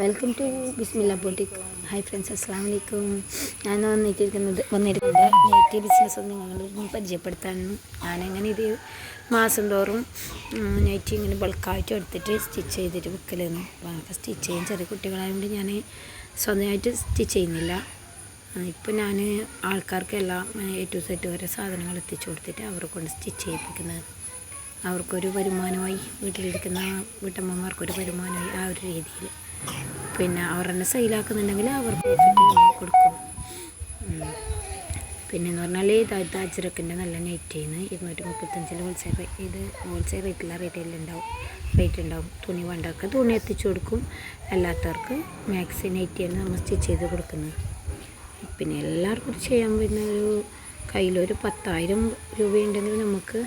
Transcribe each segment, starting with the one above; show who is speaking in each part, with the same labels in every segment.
Speaker 1: Welcome to Bismillah boutique hi friends അസ്സാം വലൈക്കും ഞാൻ വന്നിട്ടിരിക്കുന്നത് വന്നിരിക്കുന്നത് നെറ്റ് ബിസിനസ് നിങ്ങളൊന്ന് പരിചയപ്പെടുത്താനും ഞാനങ്ങനെ ഇത് മാസം തോറും നെറ്റ് ഇങ്ങനെ ബൾക്കായിട്ട് എടുത്തിട്ട് സ്റ്റിച്ച് ചെയ്തിട്ട് വിൽക്കലെന്ന് നമുക്ക് സ്റ്റിച്ച് ചെയ്യാൻ ചെറിയ കുട്ടികളായതുകൊണ്ട് ഞാൻ സ്വന്തമായിട്ട് സ്റ്റിച്ച് ചെയ്യുന്നില്ല. ഇപ്പം ഞാൻ ആൾക്കാർക്ക് എല്ലാം എ ടു സെറ്റ് വരെ സാധനങ്ങൾ എത്തിച്ചു കൊടുത്തിട്ട് അവരെ കൊണ്ട് സ്റ്റിച്ച് ചെയ്യിപ്പിക്കുന്നത്. അവർക്കൊരു വരുമാനമായി വീട്ടിലിരിക്കുന്ന വീട്ടമ്മമാർക്കൊരു വരുമാനമായി ആ ഒരു രീതിയിൽ പിന്നെ അവർ തന്നെ സെയിലാക്കുന്നുണ്ടെങ്കിൽ അവർക്ക് കൊടുക്കും. പിന്നെ പിന്നെന്ന് പറഞ്ഞാൽ ഇത് അജ്രക്കിന്റെ നല്ല നെറ്റിന്ന് ഇരുന്നൂറ്റി മുപ്പത്തഞ്ചിൽ ഹോൾസെയിൽ ഇത് ഹോൾസെയിൽ റേറ്റില്ല റേറ്റിൽ ഉണ്ടാവും റേറ്റ് ഉണ്ടാവും തുണി വേണ്ടവർക്ക് തുണി എത്തിച്ചു കൊടുക്കും. അല്ലാത്തവർക്ക് മാക്സി നെറ്റ് ചെയ്യുന്ന നമ്മൾ സ്റ്റിച്ച് ചെയ്ത് കൊടുക്കുന്നത്. പിന്നെ എല്ലാവർക്കും ചെയ്യാൻ പറ്റുന്ന ഒരു കയ്യിലൊരു പത്തായിരം രൂപയുണ്ടെങ്കിൽ നമുക്ക്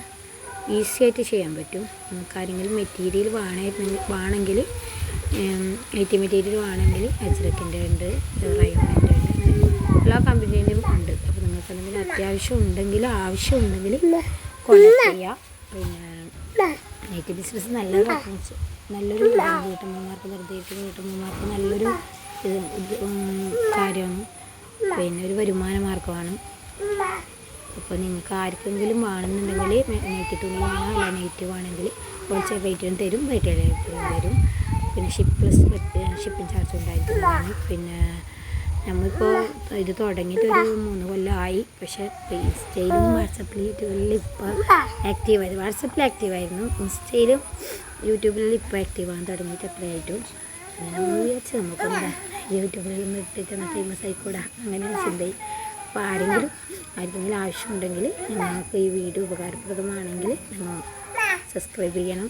Speaker 1: ഈസി ആയിട്ട് ചെയ്യാൻ പറ്റും. നമുക്ക് ആരെങ്കിലും മെറ്റീരിയൽ വേണമെങ്കിൽ വേണമെങ്കിൽ നെറ്റി മെറ്റീരിയൽ വേണമെങ്കിൽ അജ്രക്കിന്റെ ഉണ്ട് റയോണിന്റെ ഉണ്ട് എല്ലാ കമ്പനീന്റെയും ഉണ്ട്. അപ്പോൾ നിങ്ങൾക്ക് എന്തെങ്കിലും അത്യാവശ്യം ഉണ്ടെങ്കിൽ ആവശ്യം ഉണ്ടെങ്കിൽ കോൺടാക്ട് പിന്നെ നെറ്റ് ബിസിനസ് നല്ലൊരു നല്ലൊരു വീട്ടമ്മമാർക്ക് വെറുതെ വീട്ടമ്മമാർക്ക് നല്ലൊരു കാര്യമാണ്. പിന്നെ ഒരു വരുമാന മാർഗമാണ് അപ്പോൾ നിങ്ങൾക്ക് ആർക്കെങ്കിലും വേണമെന്നുണ്ടെങ്കിൽ നെയ്റ്റ് തുണി വേണം? അല്ല നെയ്റ്റ് വേണമെങ്കിൽ കുറച്ച് റേറ്റിനും തരും റേറ്റെയിൽ തരും. പിന്നെ ഷിപ്പ് ഷിപ്പിംഗ് ചാർജ് ഉണ്ടായിരിക്കുന്നതാണ് പിന്നെ നമ്മളിപ്പോൾ ഇത് തുടങ്ങിയിട്ട് ഒരു മൂന്ന് കൊല്ലമായി പക്ഷേ ഇൻസ്റ്റയിലും വാട്സപ്പിലും ഇപ്പോൾ ആക്റ്റീവായിരുന്നു വാട്സപ്പിൽ ആക്റ്റീവായിരുന്നു ഇൻസ്റ്റയിലും യൂട്യൂബിലും ഇപ്പോൾ ആക്റ്റീവാകാൻ തുടങ്ങിയിട്ട് എത്രയായിട്ടും അങ്ങനെ നമ്മൾ വിചാരിച്ചു നമുക്കെന്താ യൂട്യൂബിലും ഇട്ടിട്ട് ഫേമസ് ആയിക്കൂടാ. അങ്ങനെ ഒരു ചിന്തയും അപ്പോൾ ആരെങ്കിലും ആർക്കെങ്കിലും ആവശ്യമുണ്ടെങ്കിൽ നിങ്ങൾക്ക് ഈ വീഡിയോ ഉപകാരപ്രദമാണെങ്കിൽ നിങ്ങൾ സബ്സ്ക്രൈബ് ചെയ്യണം.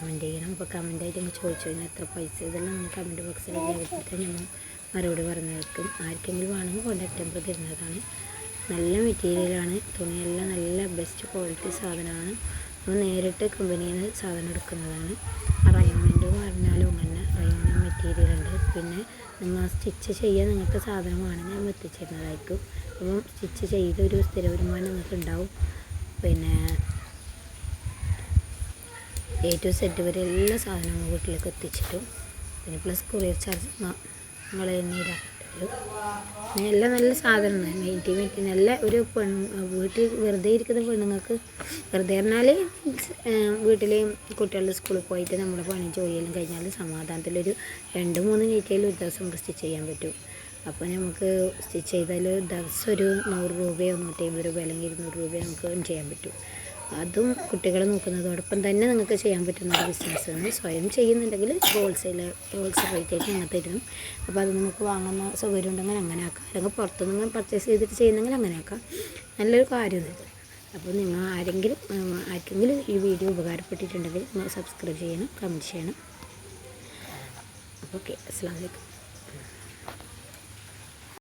Speaker 1: കമന്റ് ചെയ്യണം. അപ്പോൾ കമന്റായിട്ട് നിങ്ങൾ ചോദിച്ചു കഴിഞ്ഞാൽ എത്ര പൈസ ഇതെല്ലാം നിങ്ങൾ കമന്റ് ബോക്സിൽ രേഖപ്പെടുത്താൻ നമ്മൾ മറുപടി പറഞ്ഞു വെക്കും ആർക്കെങ്കിലും വേണമെങ്കിൽ കോൺടാക്ട് നമ്പർ തരുന്നതാണ്. നല്ല മെറ്റീരിയലാണ് തുണിയെല്ലാം നല്ല ബെസ്റ്റ് ക്വാളിറ്റി സാധനമാണ്. നമ്മൾ നേരിട്ട് കമ്പനിയിൽ നിന്ന് സാധനം എടുക്കുന്നതാണ്. റയോമെന്റ് പറഞ്ഞാലും അങ്ങനെ റയോമെന്റ് മെറ്റീരിയൽ ഉണ്ട്. പിന്നെ നിങ്ങൾ സ്റ്റിച്ച് ചെയ്യാൻ നിങ്ങൾക്ക് സാധനം സാധനമാണെങ്കിൽ നമ്മൾ എത്തിച്ചേരുന്നതായിരിക്കും. അപ്പം സ്റ്റിച്ച് ചെയ്ത് ഒരു സ്ഥിര വരുമാനം നിങ്ങൾക്ക് ഉണ്ടാവും പിന്നെ എ ടു സെറ്റ് വരെ എല്ലാ സാധനവും വീട്ടിലേക്ക് എത്തിച്ചിട്ടും. പിന്നെ പ്ലസ് കൊറിയർ ചാർജ് നിങ്ങൾ തന്നെ ഇതാക്കിയിട്ടുള്ളൂ. പിന്നെ എല്ലാം നല്ല സാധനമാണ്. മെയിന്റി മെയിന്റി നല്ല ഒരു പെൺ വീട്ടിൽ വെറുതെ ഇരിക്കുന്ന പെണ്ണുങ്ങൾക്ക് വെറുതെ പറഞ്ഞാൽ വീട്ടിൽ കുട്ടികളുടെ സ്കൂളിൽ പോയിട്ട് നമ്മുടെ പണി ജോലിയെല്ലാം കഴിഞ്ഞാൽ സമാധാനത്തിലൊരു രണ്ട് മൂന്ന് മിനിറ്റിൽ ഒരു ദിവസം സ്റ്റിച്ച് ചെയ്യാൻ പറ്റും. അപ്പോൾ നമുക്ക് സ്റ്റിച്ച് ചെയ്താൽ ദിവസം ഒരു നൂറ് രൂപയോ നൂറ്റി അമ്പത് രൂപ അല്ലെങ്കിൽ ഇരുന്നൂറ് രൂപയോ നമുക്ക് ചെയ്യാൻ പറ്റും. അതും കുട്ടികൾ നോക്കുന്നതോടൊപ്പം തന്നെ നിങ്ങൾക്ക് ചെയ്യാൻ പറ്റുന്ന ഒരു ബിസിനസ്സാണ്. സ്വയം ചെയ്യുന്നുണ്ടെങ്കിൽ ഹോൾസെയിൽ ഹോൾസെയിൽ റേറ്റ് ആയിട്ട് ഞങ്ങൾ തരും. അപ്പോൾ അത് നിങ്ങൾക്ക് വാങ്ങുന്ന സൗകര്യം ഉണ്ടെങ്കിൽ അങ്ങനെ ആക്കാം. അല്ലെങ്കിൽ പുറത്തുനിന്ന് പർച്ചേസ് ചെയ്തിട്ട് ചെയ്യുന്നെങ്കിൽ അങ്ങനെ ആക്കാം. നല്ലൊരു കാര്യം ഇത് അപ്പോൾ നിങ്ങൾ ആരെങ്കിലും ആർക്കെങ്കിലും ഈ വീഡിയോ ഉപകാരപ്പെട്ടിട്ടുണ്ടെങ്കിൽ സബ്സ്ക്രൈബ് ചെയ്യണം കമന്റ് ചെയ്യണം. ഓക്കെ അസ്സാം വലൈക്കും